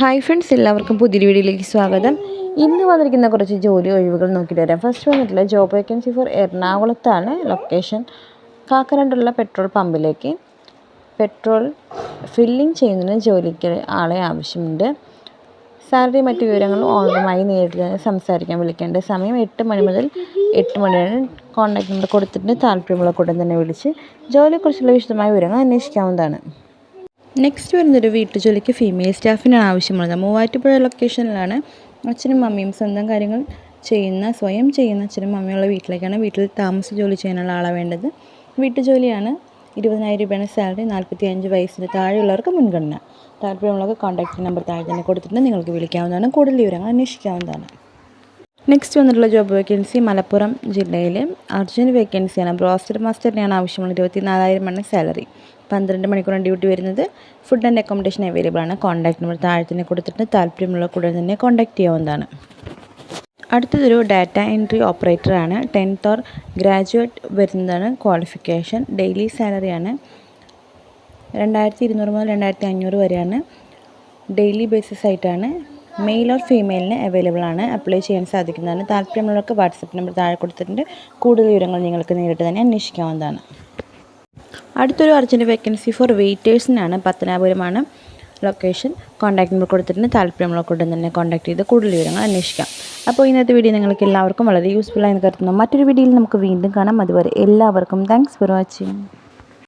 Hi friends എല്ലാവർക്കും പുതിയ വീഡിയോയിലേക്ക് സ്വാഗതം. ഇന്ന് വന്നിരിക്കുന്ന കുറച്ച് ജോലി ഒഴിവുകൾ നോക്കിയിട്ട് വരാം. ഫസ്റ്റ് വന്നിട്ടുള്ള ജോബ് വേക്കൻസി ഫോർ എറണാകുളത്താണ്. ലൊക്കേഷൻ കാക്കനാടുള്ള പെട്രോൾ പമ്പിലേക്ക് പെട്രോൾ ഫില്ലിംഗ് ചെയ്യുന്നതിന് ജോലിക്ക് ആളെ ആവശ്യമുണ്ട്. സാലറി മറ്റു വിവരങ്ങൾ ഓൺലൈനായി നേരിട്ട് സംസാരിക്കാൻ വിളിക്കേണ്ട സമയം എട്ട് മണി മുതൽ എട്ട് മണിയാണ് കോൺടാക്ട് നമ്പർ കൊടുത്തിട്ട് താല്പര്യമുള്ള കൂടെ തന്നെ വിളിച്ച് ജോലിയെക്കുറിച്ചുള്ള വിശദമായ വിവരങ്ങൾ അന്വേഷിക്കാവുന്നതാണ്. നെക്സ്റ്റ് വരുന്നൊരു വീട്ടുജോലിക്ക് ഫീമെയിൽ സ്റ്റാഫിനാണ് ആവശ്യമുള്ളത്. മൂവാറ്റുപുഴ ലൊക്കേഷനിലാണ് അച്ഛനും മമ്മിയും സ്വന്തം കാര്യങ്ങൾ ചെയ്യുന്ന സ്വയം ചെയ്യുന്ന അച്ഛനും മമ്മിയുള്ള വീട്ടിലേക്കാണ് വീട്ടിൽ താമസ ജോലി ചെയ്യാനുള്ള ആളാണ് വേണ്ടത്. വീട്ടുജോലിയാണ് ഇരുപതിനായിരം രൂപയാണ് സാലറി നാൽപ്പത്തി അഞ്ച് വയസ്സിന് താഴെയുള്ളവർക്ക് മുൻഗണന. താല്പര്യമുള്ളവർക്ക് കോൺടാക്ട് നമ്പർ താഴെ തന്നെ കൊടുത്തിട്ടുണ്ട്. നിങ്ങൾക്ക് വിളിക്കാവുന്നതാണ്. കൂടുതൽ വിവരങ്ങൾ അന്വേഷിക്കാവുന്നതാണ്. നെക്സ്റ്റ് വന്നിട്ടുള്ള ജോബ് വേക്കൻസി മലപ്പുറം ജില്ലയിൽ അർജന്റ് വേക്കൻസിയാണ് ബ്രോസ്റ്റർ മാസ്റ്ററിനെയാണ് ആവശ്യമുള്ളത്. ഇരുപത്തി നാലായിരം ആണ് സാലറി പന്ത്രണ്ട് മണിക്കൂറാണ് ഡ്യൂട്ടി വരുന്നത്. ഫുഡ് ആൻഡ് അക്കോമഡേഷൻ അവൈലബിൾ ആണ്. കോൺടാക്ട് നമ്പർ താഴെ കൊടുത്തിട്ട് താല്പര്യമുള്ള കൂടെ തന്നെ കോൺടാക്ട് ചെയ്യാവുന്നതാണ്. അടുത്തതൊരു ഡാറ്റ എൻട്രി ഓപ്പറേറ്ററാണ് ടെൻത്ത് ഓർ ഗ്രാജുവേറ്റ് വരുന്നതാണ് ക്വാളിഫിക്കേഷൻ ഡെയിലി സാലറിയാണ് രണ്ടായിരത്തി ഇരുന്നൂറ് മുതൽ രണ്ടായിരത്തി അഞ്ഞൂറ് വരെയാണ്. ഡെയിലി ബേസിസ് ആയിട്ടാണ് മെയിൽ ഓർ ഫീമെയിലിന് അവൈലബിൾ ആണ് അപ്ലൈ ചെയ്യാൻ സാധിക്കുന്നതാണ്. താല്പര്യമുള്ളവർക്ക് വാട്സപ്പ് നമ്പർ താഴെ കൊടുത്തിട്ടുണ്ട്. കൂടുതൽ വിവരങ്ങൾ നിങ്ങൾക്ക് നേരിട്ട് തന്നെ അന്വേഷിക്കാവുന്നതാണ്. അടുത്തൊരു അർജന്റ് വേക്കൻസി ഫോർ വെയിറ്റേഴ്സിനാണ് പത്തനാപുരമാണ്. ലൊക്കേഷൻ കോൺടാക്ട് നമ്പർ കൊടുത്തിട്ടുണ്ട്. താല്പര്യമുള്ള കൂടെ തന്നെ കോൺടാക്ട് ചെയ്ത് കൂടുതൽ വിവരങ്ങൾ അന്വേഷിക്കാം. അപ്പോൾ ഇന്നത്തെ വീഡിയോ നിങ്ങൾക്ക് എല്ലാവർക്കും വളരെ യൂസ്ഫുൾ ആയി കരുതുന്നു. മറ്റൊരു വീഡിയോയിൽ നമുക്ക് വീണ്ടും കാണാം. അതുവരെ എല്ലാവർക്കും താങ്ക്സ് ഫോർ വാച്ചിങ്